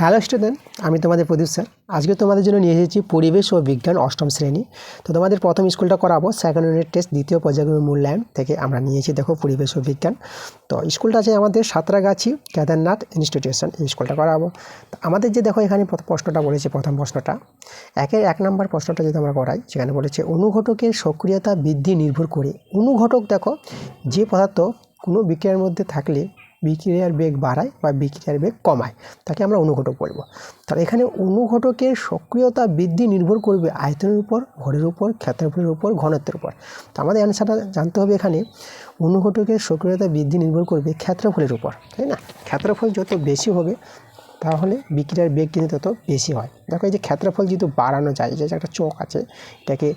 Hello student আমি তোমাদের প্রদীপ sir আজকে তোমাদের জন্য নিয়ে এসেছি পরিবেশ ও বিজ্ঞান অষ্টম শ্রেণি। তো তোমাদের প্রথম স্কুলটা করাবো সেকেন্ড ইউনিট টেস্ট দ্বিতীয় পর্যায়ক্রমিক মূল্যায়ন থেকে আমরা নিয়েছি দেখো পরিবেশ ও বিজ্ঞান। তো স্কুলটা আছে আমাদের সাঁতরাগাছি, কেদারনাথ ইনস্টিটিউশন এই স্কুলটা করাবো। তো আমাদের যে দেখো এখানে প্রশ্নটা বলেছে, প্রথম প্রশ্নটা। একের এক নম্বর প্রশ্নটা যদি আমরা করাই, সেখানে বলেছে, অনুঘটকের সক্রিয়তা বৃদ্ধি নির্ভর করে। অনুঘটক দেখো, যে পদার্থ কোনো বিক্রিয়ার মধ্যে থাকলে বিক্রিয়ার বেগ বাড়ায় বা বিক্রিয়ার বেগ কমায়, তাকে আমরা অনুঘটক বলব। তাহলে এখানে অনুঘটকের সক্রিয়তা বৃদ্ধি নির্ভর করবে আয়তনের উপর, ভরের উপর ক্ষেত্রফলের উপর ঘনত্বের উপর। তো আমাদের অ্যান্সারটা জানতে হবে এখানে, অনুঘটকের সক্রিয়তা বৃদ্ধি নির্ভর করবে ক্ষেত্রফলের উপর, তাই না? ক্ষেত্রফল যত বেশি হবে তাহলে বিক্রিয়ার বেগ কিন্তু তত বেশি হয়। দেখো এই যে ক্ষেত্রফল যেহেতু বাড়ানো যায়, যে একটা চোখ আছে, এটাকে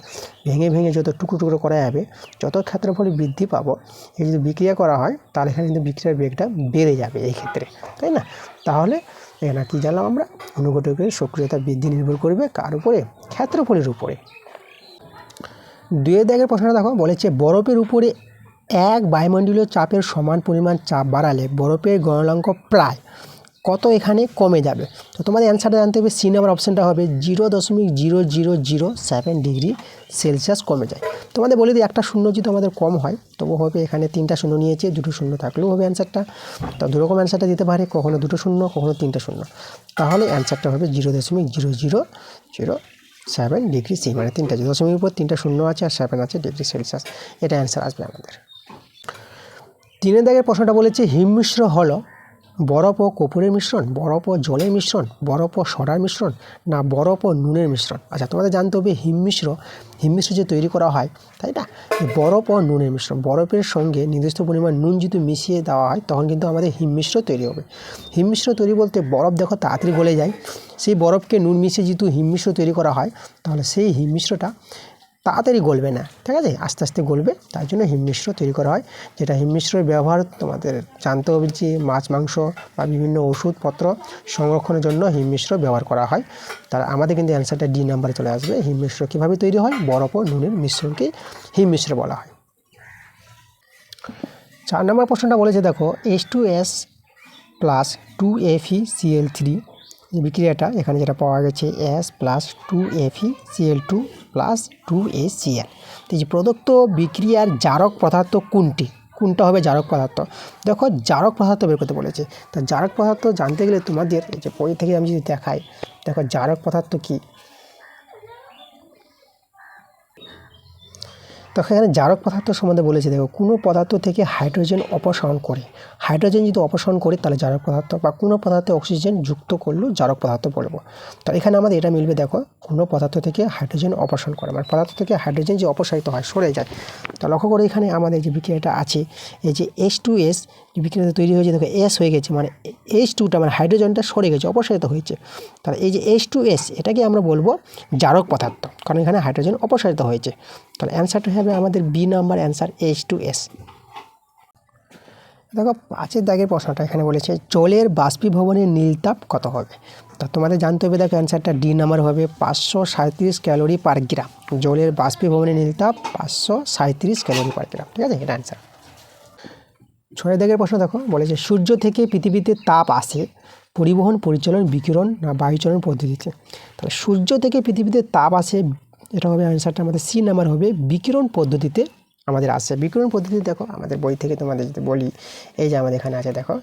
ভেঙে ভেঙে যত টুকরো টুকরো করা যাবে, যত ক্ষেত্রফলে বৃদ্ধি পাবো এই যদি বিক্রিয়া করা হয়, তাহলে এখানে কিন্তু বিক্রিয়ার বেগটা বেড়ে যাবে এই ক্ষেত্রে, তাই না? তাহলে এখানে কী জানলাম আমরা? অনুঘটকের সক্রিয়তা বৃদ্ধি নির্ভর করবে কার উপরে? ক্ষেত্রফলের উপরে। দুয়ের দাগের প্রশ্নটা দেখো, বলেছে বরফের উপরে এক বায়ুমণ্ডলীয় চাপের সমান পরিমাণ চাপ বাড়ালে বরফের গলনাঙ্ক প্রায় কত এখানে কমে যাবে? তো তোমাদের অ্যান্সারটা জানতে হবে সি নাম্বার অপশানটা হবে জিরো দশমিক zero zero zero seven degree Celsius কমে যায়। তোমাদের বলে দিই, একটা শূন্য যদি আমাদের কম হয় তবু হবে এখানে তিনটা শূন্য নিয়েছে, দুটো শূন্য থাকলেও হবে অ্যান্সারটা তো দুরকম অ্যান্সারটা দিতে পারে, কখনো দুটো শূন্য, কখনো তিনটা শূন্য। তাহলে অ্যান্সারটা হবে জিরো দশমিক zero zero zero seven degree C মানে তিনটা দশমিক উপর তিনটা শূন্য আছে আর সেভেন আছে ডিগ্রি সেলসিয়াস এটা অ্যান্সার আসবে আমাদের। তিনের দাগের প্রশ্নটা বলেছে, হিমমিশ্র হলো বরফ ও কপুরের মিশ্রণ, বরফ ও জলের মিশ্রণ, বরফ ও সরার মিশ্রণ, না বরফ ও নুনের মিশ্রণ। আচ্ছা তোমাদের জানতে হবে হিমমিশ্র হিমমিশ্র যে তৈরি করা হয়, তাই না? বরফ ও নুনের মিশ্রণ, বরফের সঙ্গে নির্দিষ্ট পরিমাণ নুন যদি মিশিয়ে দেওয়া হয়, তখন কিন্তু আমাদের হিমমিশ্র তৈরি হবে। হিমমিশ্র তৈরি বলতে বরফ দেখো তাড়াতাড়ি গলে যায়। সেই বরফকে নুন মিশিয়ে যেহেতু হিমমিশ্র তৈরি করা হয়, তাহলে সেই হিমমিশ্রটা তাড়াতাড়ি গলবে না, ঠিক আছে? আস্তে আস্তে গলবে, তার জন্য হিমমিশ্র তৈরি করা হয়, যেটা হিমমিশ্রের ব্যবহার তোমাদের জানতে হবে যে মাছ, মাংস বা বিভিন্ন ওষুধপত্র সংরক্ষণের জন্য হিমমিশ্র ব্যবহার করা হয়। তার আমাদের কিন্তু অ্যান্সারটা ডি নাম্বারে চলে আসবে হিমমিশ্র কীভাবে তৈরি হয়? বরফ ও নুনের মিশ্রণকে হিমমিশ্র বলা হয়। চার নম্বর প্রশ্নটা বলেছে, দেখো H two S plus two Fe C L three বিক্রিয়াটা এখানে যেটা পাওয়া গেছে S plus two Fe C L two plus two A C L তো যে প্রদত্ত বিক্রিয়ার জারক পদার্থ কোনটি? কোনটা হবে জারক পদার্থ? দেখো, জারক পদার্থ বের করতে বলেছে। তা জারক পদার্থ জানতে গেলে তোমাদের যে বই থেকে আমি যদি দেখাই, দেখো জারক পদার্থ কী? তো এখানে জারক পদার্থ সম্বন্ধে বলেছে, দেখো, কোনো পদার্থ থেকে হাইড্রোজেন অপসারণ করে। হাইড্রোজেন যদি অপসারণ করে, তাহলে জারক পদার্থ বা কোনো পদার্থে অক্সিজেন যুক্ত করলেও জারক পদার্থ বলব। তো এখানে আমাদের এটা মিলবে, দেখো, কোনো পদার্থ থেকে হাইড্রোজেন অপসারণ করে। মানে পদার্থ থেকে হাইড্রোজেন যে অপসারিত হয়, সরে যায়। তো লক্ষ্য করে, এখানে আমাদের যে বিক্রিয়াটা আছে, এই যে এস টু এস যে বিক্রিয়াটা তৈরি হয়েছে, দেখো এস হয়ে গেছে মানে এইচ টুটা মানে হাইড্রোজেনটা সরে গেছে, অপসারিত হয়েছে। তাহলে এই যে এইচ টু এস এটাকে আমরা বলব জারক পদার্থ, কারণ এখানে হাইড্রোজেন অপসারিত হয়েছে। তাহলে অ্যান্সারটা হবে আমাদের B number answer H two S. দেখো, পাঁচের দাগের প্রশ্নটা এখানে বলেছে জলের বাষ্পীভবনের নীলতাপ কত হবে? তো তোমাদের জানতে হবে, দেখো অ্যান্সারটা ডি নাম্বার হবে পাঁচশো সাঁত্রিশ ক্যালোরি পার গ্রাম। জলের বাষ্পীভবনের নীলতাপ পাঁচশো সাঁত্রিশ ক্যালোরি পার গ্রাম, ঠিক আছে? এটা অ্যান্সার। ছয় দাগের প্রশ্ন দেখো, বলেছে, সূর্য থেকে পৃথিবীতে তাপ আসে, পরিবহন, পরিচালন, বিকিরণ, না বায়ুচলন পদ্ধতিতে? তাহলে সূর্য থেকে পৃথিবীতে তাপ আসে এটা হবে অ্যান্সারটা আমাদের সি নাম্বার হবে বিকিরণ পদ্ধতিতে আমাদের আসে বিকিরণ পদ্ধতি দেখো, আমাদের বই থেকে তোমাদের যদি বলি, এই যে আমাদের এখানে আছে দেখো,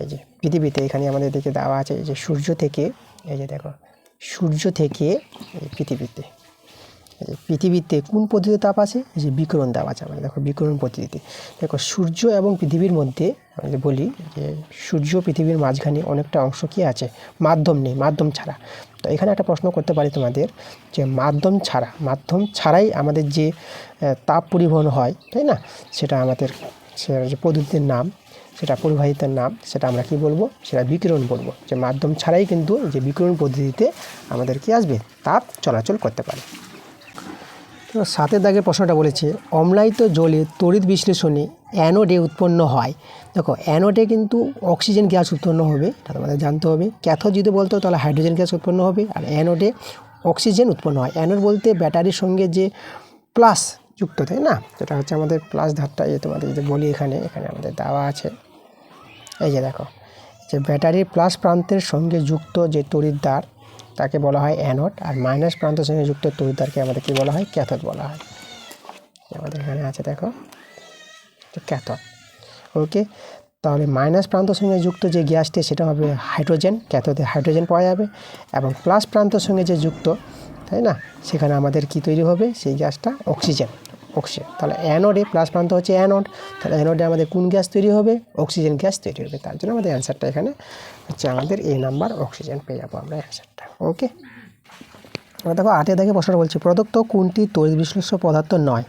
এই যে পৃথিবীতে এখানে আমাদের দেখে দেওয়া আছে, এই যে সূর্য থেকে, এই যে দেখো, সূর্য থেকে পৃথিবীতে পৃথিবীতে কোন পদ্ধতিতে তাপ আছে? যে বিকিরণ দেওয়া আছে আমাদের। দেখো বিকরণ পদ্ধতিতে। দেখো সূর্য এবং পৃথিবীর মধ্যে আমি বলি যে সূর্য পৃথিবীর মাঝখানে অনেকটা অংশ কি আছে? মাধ্যম নেই, মাধ্যম ছাড়া। তো এখানে একটা প্রশ্ন করতে পারি তোমাদের যে মাধ্যম ছাড়া, মাধ্যম ছাড়াই আমাদের যে তাপ পরিবহন হয়, তাই না? সেটা আমাদের যে পদ্ধতির নাম, সেটা পরিবাহিতার নাম, সেটা আমরা কি বলব? সেটা বিকিরণ বলব। যে মাধ্যম ছাড়াই কিন্তু যে বিকিরণ পদ্ধতিতে আমাদের কি আসবে? তাপ চলাচল করতে পারে। তো সাতের দাগের প্রশ্নটা বলেছে, অম্লায়িত জলে তড়িৎ বিশ্লেষণে অ্যানোডে উৎপন্ন হয়। দেখো, অ্যানোডে কিন্তু অক্সিজেন গ্যাস উৎপন্ন হবে, এটা তোমাদের জানতে হবে। ক্যাথোড যদি বলতো, তাহলে হাইড্রোজেন গ্যাস উৎপন্ন হবে, আর অ্যানোডে অক্সিজেন উৎপন্ন হয়। অ্যানোড বলতে ব্যাটারির সঙ্গে যে প্লাস যুক্ত, তাই না? যেটা হচ্ছে আমাদের প্লাস ধারটা, এই তোমাদের যে বলি এখানে এখানে আমাদের দেওয়া আছে। এই যে দেখো, যে ব্যাটারির প্লাস প্রান্তের সঙ্গে যুক্ত যে তড়িৎদ্বার তাকে বলা হয় অ্যানোড, আর মাইনাস প্রান্তর সঙ্গে যুক্ত তড়িৎদ্বারকে আমাদের কী বলা হয় ক্যাথড বলা হয়। আমাদের এখানে আছে, দেখো ক্যাথড। ওকে, তাহলে মাইনাস প্রান্তর সঙ্গে যুক্ত যে গ্যাসটি, সেটা হবে হাইড্রোজেন, ক্যাথোডে হাইড্রোজেন পাওয়া যাবে, এবং প্লাস প্রান্তর সঙ্গে যে যুক্ত, তাই না? সেখানে আমাদের কি তৈরি হবে? সেই গ্যাসটা অক্সিজেন। অক্সিজেন তাহলে অ্যানোডে প্লাস প্রান্ত হচ্ছে অ্যানোড তাহলে অ্যানোডে আমাদের কোন গ্যাস তৈরি হবে? অক্সিজেন গ্যাস তৈরি হবে। তার জন্য আমাদের অ্যান্সারটা এখানে হচ্ছে আমাদের এ নাম্বার অক্সিজেন পেয়ে যাব আমরা অ্যান্সারটা ওকে আমরা দেখো আটে দেখে প্রশ্নটা বলছি, প্রদত্ত কোনটি তড়িৎ বিশ্লেষ্য পদার্থ নয়?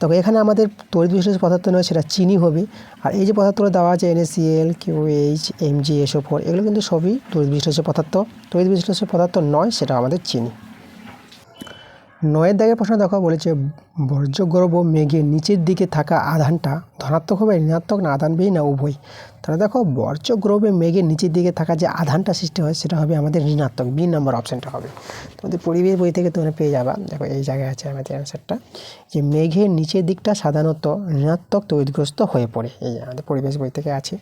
তবে এখানে আমাদের তড়িৎ বিশ্লেষ্য পদার্থ নয়, সেটা চিনি হবে। আর এই যে পদার্থগুলো দেওয়া আছে N A C L Q H M G S O four এগুলো কিন্তু সবই তড়িৎ বিশ্লেষ্য পদার্থ। তড়িৎ বিশ্লেষ্য পদার্থ নয় সেটা আমাদের চিনি। নয়ের দাগের প্রশ্ন দেখো, বলেছে বর্জ্যগ্রব মেঘের নিচের দিকে থাকা আধানটা ধনাত্মক হবে, ঋণাত্মক না আধানবিহীন না উভয় তাহলে দেখো বর্জ্যগ্রবে মেঘের নিচের দিকে থাকা যে আধানটা সৃষ্টি হয়, সেটা হবে আমাদের ঋণাত্মক, বি নাম্বার অপশানটা হবে। তোমাদের পরিবেশ বই থেকে তোমরা পেয়ে যাবা। দেখো, এই জায়গায় আছে আমাদের অ্যান্সারটা যে মেঘের নিচের দিকটা সাধারণত ঋণাত্মক তৈরিগ্রস্ত হয়ে পড়ে। এই আমাদের পরিবেশ বই থেকে আছে।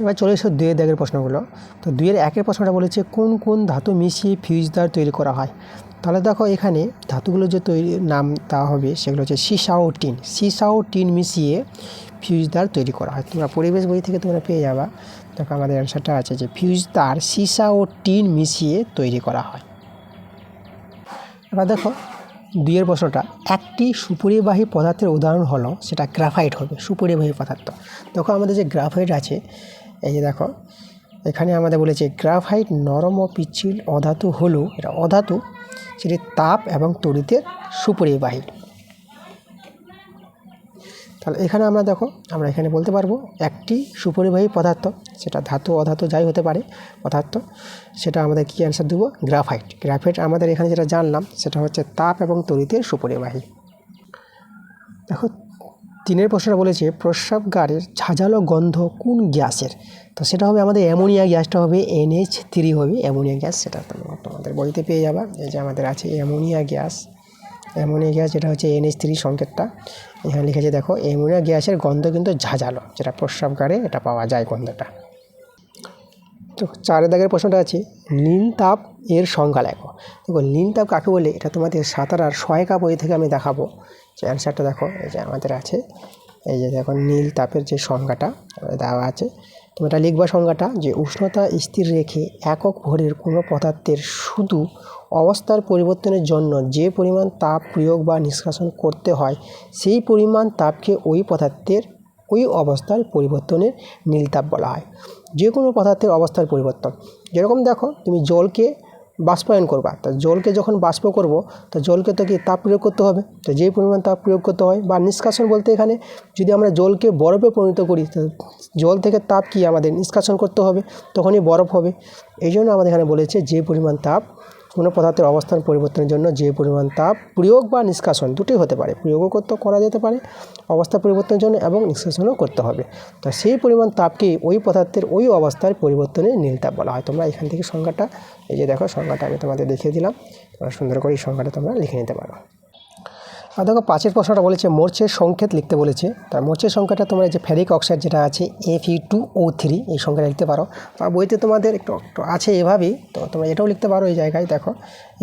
এবার চলে এসো দুয়ের দাগের প্রশ্নগুলো। তো দুইয়ের একের প্রশ্নটা বলেছে, কোন কোন ধাতু মিশিয়ে ফিউজদার তৈরি করা হয়? তাহলে দেখো এখানে ধাতুগুলো যে তৈরি, নাম দেওয়া হবে সেগুলো হচ্ছে সিসা ও টিন সিসা ও টিন মিশিয়ে ফিউজ ফিউজদার তৈরি করা হয়। তোমরা পরিবেশ বই থেকে তোমরা পেয়ে যাবা। দেখো আমাদের অ্যান্সারটা আছে যে ফিউজদার সিসা ও টিন মিশিয়ে তৈরি করা হয়। এবার দেখো দুইয়ের প্রশ্নটা, একটি সুপরিবাহী পদার্থের উদাহরণ হলো সেটা গ্রাফাইট হবে, সুপরিবাহী পদার্থ। দেখো আমাদের যে গ্রাফাইট আছে, এই যে দেখো, এখানে আমাদের বলেছে গ্রাফাইট নরম ও পিচ্ছিল অধাতু হলো এটা অধাতু সেটি তাপ এবং তড়িতের সুপরিবাহী। তাহলে এখানে আমরা দেখো, আমরা এখানে বলতে পারব একটি সুপরিবাহী পদার্থ, সেটা ধাতু, অধাতু যাই হতে পারে পদার্থ, সেটা আমাদের কী অ্যান্সার দেবো? গ্রাফাইট গ্রাফাইট আমাদের এখানে যেটা জানলাম, সেটা হচ্ছে তাপ এবং তড়িতের সুপরিবাহী। দেখো তিনের প্রশ্নটা বলেছে প্রস্রাবগারের ঝাঁঝালো গন্ধ কোন গ্যাসের? তো সেটা হবে আমাদের অ্যামোনিয়া গ্যাসটা হবে এনএইচ থ্রি হবে, অ্যামোনিয়া গ্যাস, সেটা তোমাদের বইতে পেয়ে যাবা, এই যে আমাদের আছে অ্যামোনিয়া গ্যাস অ্যামোনিয়া গ্যাস যেটা হচ্ছে এনএইচ থ্রি সংকেতটা, এখানে লিখেছে দেখো, অ্যামোনিয়া গ্যাসের গন্ধ কিন্তু ঝাঁঝালো, যেটা প্রস্রাবগারে এটা পাওয়া যায় গন্ধটা। তো চারের দাগের প্রশ্নটা আছে লিন তাপ এর সংজ্ঞা লেখো। দেখো লিন তাপ কাকে বলে? এটা তোমাদের সাঁতার আর সহায়িকা বই থেকে আমি দেখাবো। যে অ্যান্সারটা দেখো, এই যে আমাদের আছে, এই যে দেখো নীল তাপের যে সংজ্ঞাটা দেওয়া আছে তো এটা লিখবা সংজ্ঞাটা যে উষ্ণতা স্থির রেখে একক ভরের কোনো পদার্থের শুধু অবস্থার পরিবর্তনের জন্য যে পরিমাণ তাপ প্রয়োগ বা নিষ্কাশন করতে হয়, সেই পরিমাণ তাপকে ওই পদার্থের ওই অবস্থার পরিবর্তনের নীলতাপ বলা হয়। যে কোনো পদার্থের অবস্থার পরিবর্তন। যেরকম দেখো, তুমি জলকে বাষ্পায়ন করবা। তা জলকে যখন বাষ্প করব, তো জলকে তো কি তাপ প্রয়োগ করতে হবে? তো যেই পরিমাণ তাপ প্রয়োগ করতে হয়, বা নিষ্কাশন বলতে এখানে, যদি আমরা জলকে বরফে পরিণত করি জল থেকে তাপ কি আমাদের নিষ্কাশন করতে হবে? তখনই বরফ হবে। এই জন্য আমাদের এখানে বলেছে যে পরিমাণ তাপ কোনো পদার্থের অবস্থান পরিবর্তনের জন্য যে পরিমাণ তাপ প্রয়োগ বা নিষ্কাশন দুটোই হতে পারে। প্রয়োগও করতে করা যেতে পারে, অবস্থা পরিবর্তনের জন্য এবং নিষ্কাশনও করতে হবে। তো সেই পরিমাণ তাপকে ওই পদার্থের ওই অবস্থার পরিবর্তনে নীলতাপ বলা হয়। তোমরা এখান থেকে সংজ্ঞাটা, এই যে দেখো সংজ্ঞাটা আমি তোমাদের দেখিয়ে দিলাম। তোমরা সুন্দর করে এই সংখ্যাটা তোমরা লিখে নিতে পারো। আর দেখো পাঁচের প্রশ্নটা বলেছে, মোর্চের সংকেত লিখতে বলেছে। তার মোর্চের সংখ্যাটা তোমরা যে ফেরিক অক্সাইড যেটা আছে F E two O three এই সংখ্যাটা লিখতে পারো। বইতে তোমাদের একটু একটু আছে এভাবেই, তো তোমরা এটাও লিখতে পারো এই জায়গায়, দেখো।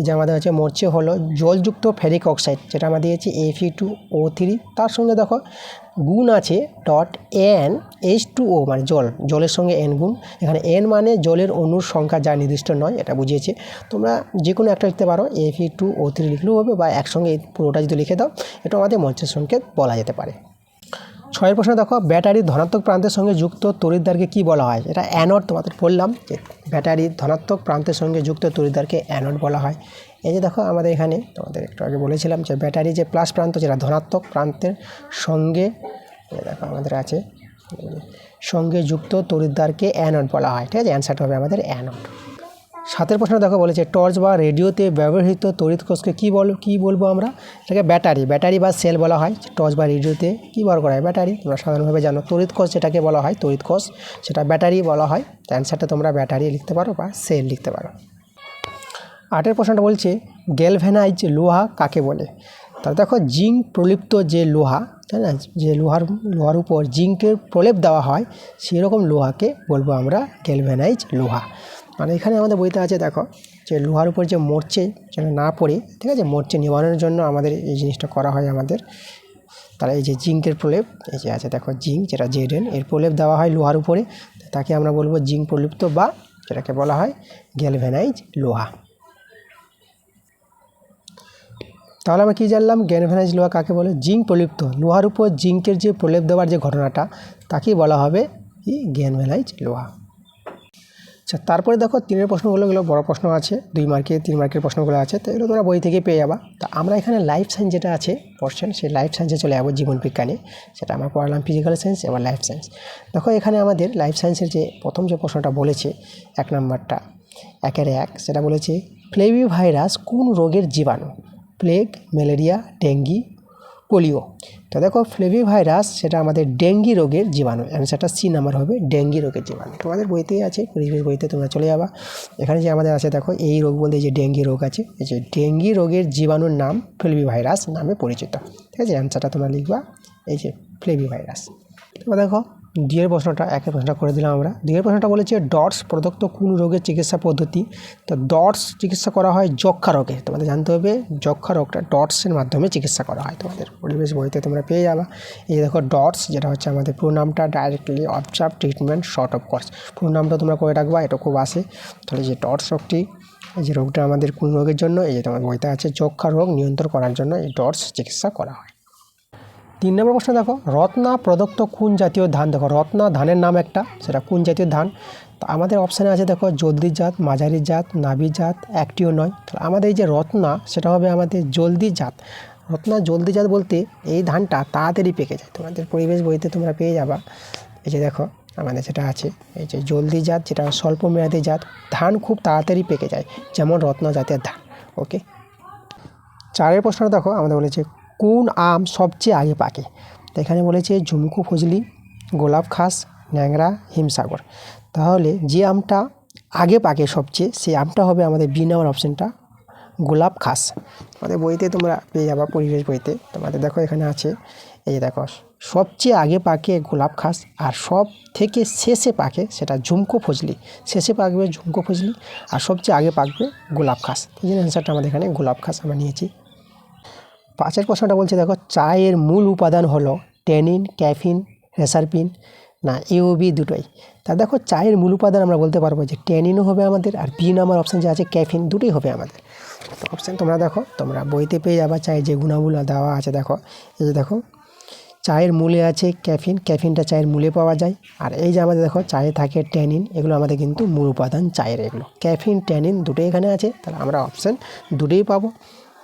যে আমাদের হচ্ছে মোর্চে হলো জলযুক্ত ফেরিক অক্সাইড, যেটা আমাদের হচ্ছে এফ টু ও থ্রি তার সঙ্গে দেখো গুণ আছে dot N H two O মানে জল, জলের সঙ্গে এন গুণ। এখানে এন মানে জলের অণুর সংখ্যা যা নির্দিষ্ট নয়, এটা বুঝিয়েছে। তোমরা যে কোনো একটা লিখতে পারো এফ টু ও থ্রি লিখলেও হবে বা একসঙ্গে পুরোটা যদি লিখে দাও, এটা আমাদের মঞ্চের সংকেত বলা যেতে পারে। ছয়ের প্রশ্নে দেখো ব্যাটারির ধনাত্মক প্রান্তের সঙ্গে যুক্ত তড়িৎদ্বারকে কী বলা হয়? এটা অ্যানোড তোমাদের বললাম যে ব্যাটারির ধনাত্মক প্রান্তের সঙ্গে যুক্ত তড়িৎদ্বারকে অ্যানোড বলা হয়। এই যে দেখো আমাদের এখানে, তোমাদের একটু আগে বলেছিলাম যে ব্যাটারি যে প্লাস প্রান্ত, যেটা ধনাত্মক প্রান্তের সঙ্গে দেখো আমাদের আছে, সঙ্গে যুক্ত তড়িৎদ্বারকে অ্যানোড বলা হয়। ঠিক আছে? অ্যান্সারটা হবে আমাদের অ্যানোড সাতের প্রশ্ন দেখো বলেছে, টর্চ বা রেডিওতে ব্যবহৃত তড়িৎ কোষকে কী বল, কী বলব আমরা? এটাকে ব্যাটারি ব্যাটারি বা সেল বলা হয়। টর্চ বা রেডিওতে কী বার করা হয়? ব্যাটারি। তোমরা সাধারণভাবে জানো, তড়িৎ কোষ যেটাকে বলা হয়, তড়িৎ কোষ, সেটা ব্যাটারি বলা হয়। অ্যান্সারটা তোমরা ব্যাটারি লিখতে পারো বা সেল লিখতে পারো। আটের প্রশ্নটা বলছে, গ্যালভেনাইজ লোহা কাকে বলে? তাহলে দেখো, জিঙ্ক প্রলিপ্ত যে লোহা, তাই না? যে লোহার লোহার উপর জিঙ্কের প্রলেপ দেওয়া হয় সেই রকম লোহাকে বলব আমরা গ্যালভ্যানাইজ লোহা। মানে এখানে আমাদের বইতে আছে, দেখো, যে লোহার উপর যে মরচে যেন না পড়ে, ঠিক আছে? মরচে নিবারণের জন্য আমাদের এই জিনিসটা করা হয় আমাদের। তারা এই যে জিঙ্কের প্রলেপ, এই যে আছে, দেখো, জিঙ্ক, যেটা জেডেন, এর প্রলেপ দেওয়া হয় লোহার উপরে। তাকে আমরা বলব জিঙ্ক প্রলিপ্ত বা যেটাকে বলা হয় গ্যালভ্যানাইজ লোহা। তাহলে আমরা কী জানলাম? গ্যালভ্যানাইজ লোহা কাকে বলে? জিঙ্ক প্রলিপ্ত। লোহার উপর জিঙ্কের যে প্রলেপ দেওয়ার যে ঘটনাটা, তাকেই বলা হবে কি গ্যালভ্যানাইজ লোহা। আচ্ছা তারপরে দেখো তিনের প্রশ্নগুলো এগুলো বড় প্রশ্ন আছে, দুই মার্কের তিন মার্কের প্রশ্নগুলো আছে, তো এগুলো তোমরা বই থেকে পেয়ে যাবা। তা আমরা এখানে লাইফ সায়েন্স যেটা আছে পোর্শন সেই লাইফ সায়েন্সে চলে যাব জীবন বিজ্ঞানে। সেটা আমরা পড়ালাম ফিজিক্যাল সায়েন্স এবার লাইফ সায়েন্স দেখো এখানে আমাদের লাইফ সায়েন্সের যে প্রথম যে প্রশ্নটা বলেছে, এক নম্বরটা, একের এক, সেটা বলেছে ফ্লেভি ভাইরাস কোন রোগের জীবাণু? Plague malaria dengue polio. তো দেখো ফ্লেভি ভাইরাস সেটা আমাদের ডেঙ্গি রোগের জীবাণু। অ্যান্সারটা সি নাম্বার হবে, ডেঙ্গি রোগের জীবাণু। তোমাদের বইতেই আছে পরিবেশ বইতে তোমরা চলে যাবা। এখানে যে আমাদের আছে, দেখো, এই রোগ বলতে যে ডেঙ্গি রোগ আছে, এই যে ডেঙ্গি রোগের জীবাণুর নাম ফ্লেভি ভাইরাস নামে পরিচিত। ঠিক আছে অ্যান্সারটা তোমরা লিখবা, এই যে ফ্লেভি ভাইরাস এবার দেখো দুইয়ের প্রশ্নটা একের প্রশ্নটা করে দিলাম আমরা। দুইয়ের প্রশ্নটা বলেছে, ডটস প্রদত্ত কোন রোগের চিকিৎসা পদ্ধতি? তো ডটস চিকিৎসা করা হয় যক্ষা রোগে। তোমাদের জানতে হবে যক্ষা রোগটা ডটসের মাধ্যমে চিকিৎসা করা হয়। তোমাদের পরিবেশ বইতে তোমরা পেয়ে যাবা। এই দেখো, ডটস, যেটা হচ্ছে আমাদের পুরো নামটা directly observe treatment short of course পুরো নামটা তোমরা করে রাখবা, এটা খুব আসে। তাহলে যে ডটস রোগটি, এই যে রোগটা আমাদের কোন রোগের জন্য, এই যে তোমার বইতে আছে যক্ষা রোগ নিয়ন্ত্রণ করার জন্য এই ডটস চিকিৎসা করা হয়। তিন নম্বর প্রশ্ন দেখো, রত্না প্রদত্ত কোন জাতীয় ধান? দেখো, রত্না ধানের নাম একটা, সেটা কোন জাতীয় ধান? তো আমাদের অপশানে আছে, দেখো, জলদি জাত, মাঝারি জাত, নাভি জাত, একটিও নয়। তাহলে আমাদের এই যে রত্না, সেটা হবে আমাদের জলদি জাত। রত্না জলদি জাত বলতে এই ধানটা তাড়াতাড়ি পেকে যায়। তোমাদের পরিবেশ বইতে তোমরা পেয়ে যাবা। এই যে দেখো, আমাদের যেটা আছে। এই যে জলদি জাত, যেটা স্বল্প মেয়াদি জাত, ধান খুব তাড়াতাড়ি পেকে যায়, যেমন রত্ন জাতের ধান। ওকে চারের প্রশ্নটা দেখো, আমাদের বলেছে কোন আম সবচেয়ে আগে পাকে? তো এখানে বলেছে ঝুমকু ফজলি, গোলাপ খাস, ন্যাংরা, হিমসাগর। তাহলে যে আমটা আগে পাকে সবচেয়ে, সেই আমটা হবে আমাদের বি নাম্বার অপশানটা, গোলাপ খাস। আমাদের বইতে তোমরা পেয়ে যাবা, পরিবেশ বইতে। তোমাদের দেখো এখানে আছে, এই দেখো, সবচেয়ে আগে পাকে গোলাপ খাস আর সব থেকে শেষে পাকে সেটা ঝুমকো ফজলি। শেষে পাকবে ঝুমকো ফজলি আর সবচেয়ে আগে পাকবে গোলাপ খাস। এই জন্য অ্যান্সারটা আমাদের এখানে গোলাপ খাস আমরা নিয়েছি। পাঁচের প্রশ্নটা বলছে, দেখো, চায়ের মূল উপাদান হলো ট্যানিন, ক্যাফিন, রেসারপিন, না এওবি দুটোই। তা দেখো, চায়ের মূল উপাদান আমরা বলতে পারব যে ট্যানিনও হবে আমাদের আর বি নাম্বার অপশান যে আছে, ক্যাফিন দুটোই হবে আমাদের। তো অপশান তোমরা দেখো, তোমরা বইতে পেয়ে যাবা চায়ের যে গুণাগুলো দেওয়া আছে, দেখো, এই যে দেখো, চায়ের মূলে আছে ক্যাফিন, ক্যাফিনটা চায়ের মূলে পাওয়া যায়, আর এই যে আমাদের দেখো, চায়ে থাকে ট্যানিন, এগুলো আমাদের কিন্তু মূল উপাদান চায়ের এগুলো। ক্যাফিন, ট্যানিন দুটোই এখানে আছে, তাহলে আমরা অপশান দুটোই পাবো।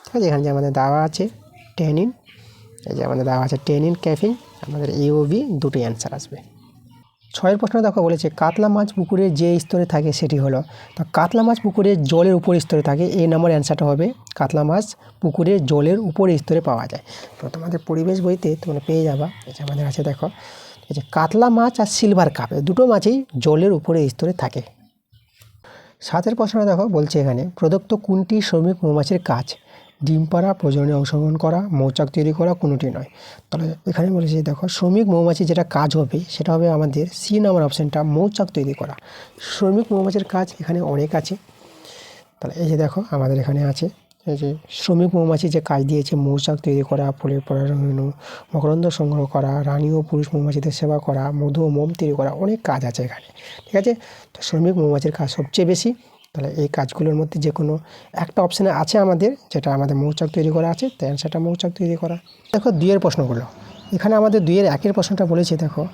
ঠিক আছে, এখানে যে আমাদের দেওয়া আছে টেনিন এই যে আমাদের দেওয়া আছে টেনিন ক্যাফিন, আমাদের এওবি দুটোই অ্যান্সার আসবে। ছয়ের প্রশ্ন দেখো, বলেছে কাতলা মাছ পুকুরে যে স্তরে থাকে সেটি হলো, তো কাতলা মাছ পুকুরে জলের উপর স্তরে থাকে এই নম্বর অ্যান্সারটা হবে কাতলা মাছ পুকুরে জলের উপরে স্তরে পাওয়া যায়। তো তোমাদের পরিবেশ বইতে তোমরা পেয়ে যাবা। এই যে আমাদের আছে দেখো, এই যে কাতলা মাছ আর সিলভার কাপ দুটো মাছই জলের উপরে স্তরে থাকে। সাতের প্রশ্নটা দেখো, বলছে এখানে, প্রদত্ত কোনটি শ্রমিক মৌমাছির কাজ ডিম পাড়া প্রজননে অংশগ্রহণ করা, মৌচাক তৈরি করা কোনোটি নয়। তাহলে এখানে বলেছি দেখো, শ্রমিক মৌমাছি যেটা কাজ হবে, সেটা হবে আমাদের সি নাম্বার অপশানটা, মৌচাক তৈরি করা। শ্রমিক মৌমাছির কাজ এখানে অনেক আছে। তাহলে এই যে দেখো, আমাদের এখানে আছে, এই যে শ্রমিক মৌমাছি যে কাজ দিয়েছে, মৌচাক তৈরি করা ফুলের পরাগণু মকরন্দ সংগ্রহ করা, রানী ও পুরুষ মৌমাছিদের সেবা করা, মধু ও মোম তৈরি করা, অনেক কাজ আছে এখানে। ঠিক আছে? তো শ্রমিক মৌমাছির কাজ সবচেয়ে বেশি। তাহলে এই কাজগুলোর মধ্যে যে কোনো একটা অপশানে আছে আমাদের, যেটা আমাদের মৌচাক তৈরি করা আছে তাই সেটা মৌচাক তৈরি করা। দেখো দুইয়ের প্রশ্নগুলো। এখানে আমাদের দুইয়ের একের প্রশ্নটা বলেছে, দেখো,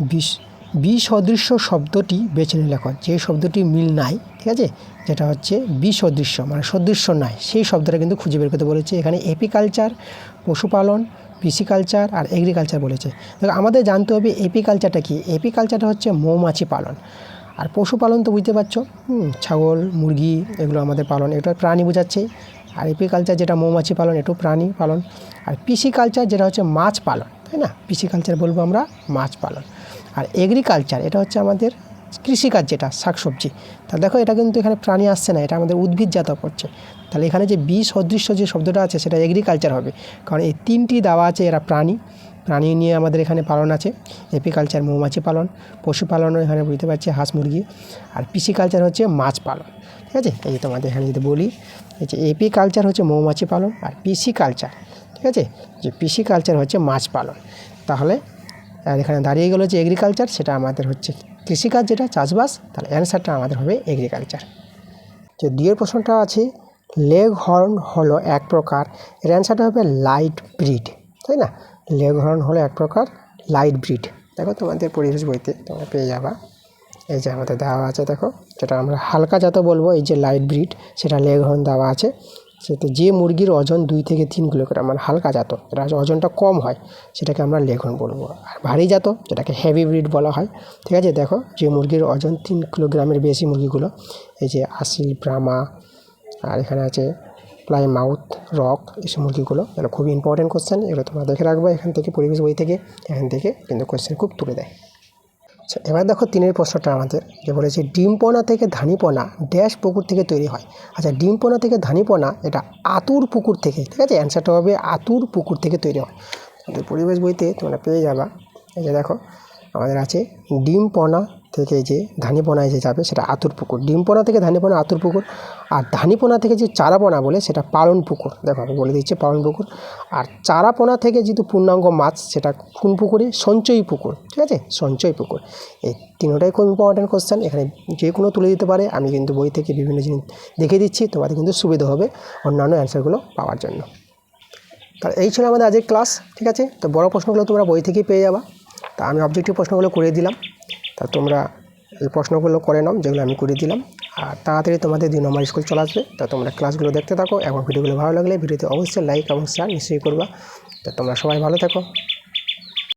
বিষ, বিসদৃশ্য শব্দটি বেছে নিয়ে লেখো যে শব্দটি মিল নাই, ঠিক আছে? যেটা হচ্ছে বিসদৃশ্য মানে সদৃশ্য নাই, সেই শব্দটা কিন্তু খুঁজে বের করতে বলেছে। এখানে এপিকালচার, পশুপালন, পিসিকালচার আর এগ্রিকালচার বলেছে। দেখো, আমাদের জানতে হবে এপিকালচারটা কি? এপিকালচারটা হচ্ছে মৌমাছি পালন। আর পশুপালন তো বুঝতে পারছ ছাগল, মুরগি, এগুলো আমাদের পালন, এটা প্রাণী বোঝাচ্ছে। আর এপিকালচার যেটা মৌমাছি পালন, এটাও প্রাণী পালন। আর পিসিকালচার যেটা হচ্ছে মাছ পালন, তাই না? পিসিকালচার বলব আমরা, মাছ পালন। আর এগ্রিকালচার, এটা হচ্ছে আমাদের কৃষিকাজ যেটা, শাকসবজি। তাহলে দেখো, এটা কিন্তু এখানে প্রাণী আসছে না, এটা আমাদের উদ্ভিদ জাত করছে। তাহলে এখানে যে বি সদৃশ্য যে শব্দটা আছে, সেটা এগ্রিকালচার হবে। কারণ এই তিনটি দেওয়া আছে, এরা প্রাণী। প্রাণী নিয়ে আমাদের এখানে পালন আছে। এপিকালচার মৌমাছি পালন পশুপালনও এখানে বুঝতে পারছি, হাঁস মুরগি, আর পিসিকালচার হচ্ছে মাছ পালন, ঠিক আছে? এই তোমাদের এখানে যদি বলি যে এপি কালচার হচ্ছে মৌমাছি পালন আর পিসি কালচার ঠিক আছে? যে পিসি কালচার হচ্ছে মাছ পালন। তাহলে, আর এখানে দাঁড়িয়ে গেলো যে এগ্রিকালচার সেটা আমাদের হচ্ছে কৃষিকাজ যেটা চাষবাস, তাহলে অ্যান্সারটা আমাদের হবে এগ্রিকালচার যে দ্বিতীয় প্রশ্নটা আছে লেগ হর্ন হলো এক প্রকার, এর অ্যান্সারটা হবে লাইট ব্রিড তাই না? লেগ হর্ন হলো এক প্রকার লাইট ব্রিড। দেখো তোমাদের পরিবেশ বইতে তোমরা পেয়ে যাবা। এই যে আমাদের দেওয়া আছে দেখো, যেটা আমরা হালকা জাত বলব, এই যে লাইট ব্রিড, সেটা লেগ হর্ন দেওয়া আছে। সেটা যে মুরগির ওজন দুই থেকে তিন কিলোগ্রাম মানে হালকা জাত, যেটা ওজনটা কম হয়, সেটাকে আমরা হর্ন বলব। আর ভারী জাত, যেটাকে হেভি ব্রিড বলা হয়। ঠিক আছে, দেখো, যে মুরগির ওজন তিন কিলোগ্রামের বেশি মুরগিগুলো, এই যে আসিল ব্রামা আর এখানে আছে প্লাই মাউথ, রক এইসব মুরগিগুলো, এগুলো খুবই ইম্পর্টেন্ট কোশ্চেন এগুলো তোমরা দেখে রাখবে এখান থেকে, পরিবেশ বই থেকে, এখান থেকে কিন্তু কোশ্চেন খুব তুলে দেয়। আচ্ছা এবার দেখো তিনের প্রশ্নটা আমাদের, যে বলেছে, ডিমপোনা থেকে ধানিপোনা ড্যাশ পুকুর থেকে তৈরি হয়। আচ্ছা ডিমপোনা থেকে ধানিপোনা এটা আতুর পুকুর থেকে, ঠিক আছে? অ্যান্সারটা হবে আতুর পুকুর থেকে তৈরি হয়। পরিবেশ বইতে তোমরা পেয়ে যাবা। এই যে দেখো, আমাদের আছে ডিমপোনা থেকে যে ধানিপোনায় যে যাবে সেটা আতুর পুকুর। ডিমপোনা থেকে ধানিপোনা আতুর পুকুর আর ধানিপোনা থেকে যে চারাপোনা বলে সেটা পালন পুকুর। দেখো আমি বলে দিচ্ছি পালন পুকুর। আর চারাপোনা থেকে যেহেতু পূর্ণাঙ্গ মাছ সেটা কোন পুকুরে? সঞ্চয়ী পুকুর। ঠিক আছে? সঞ্চয় পুকুর। এই তিনটাই খুব ইম্পর্ট্যান্ট কোশ্চেন এখানে যে কোনো তুলে দিতে পারে। আমি কিন্তু বই থেকে বিভিন্ন জিনিস দেখিয়ে দিচ্ছি। তোমাদের কিন্তু সুবিধা হবে অন্যান্য অ্যান্সারগুলো পাওয়ার জন্য। তাহলে এই ছিল আমাদের আজকের ক্লাস ঠিক আছে? তো বড় প্রশ্নগুলো তোমরা বই থেকেই পেয়ে যাবা। তা আমি অবজেক্টিভ প্রশ্নগুলো করে দিলাম। তা তোমরা এই প্রশ্নগুলো করে নাও, যেগুলো আমি করে দিলাম। আর তাড়াতাড়ি তোমাদের দুই নম্বর স্কুল চলে আসবে। তা তোমরা ক্লাসগুলো দেখতে থাকো। এবং ভিডিওগুলো ভালো লাগলে ভিডিওতে অবশ্যই লাইক এবং শেয়ার নিশ্চয়ই করবা। তো তোমরা সবাই ভালো থাকো।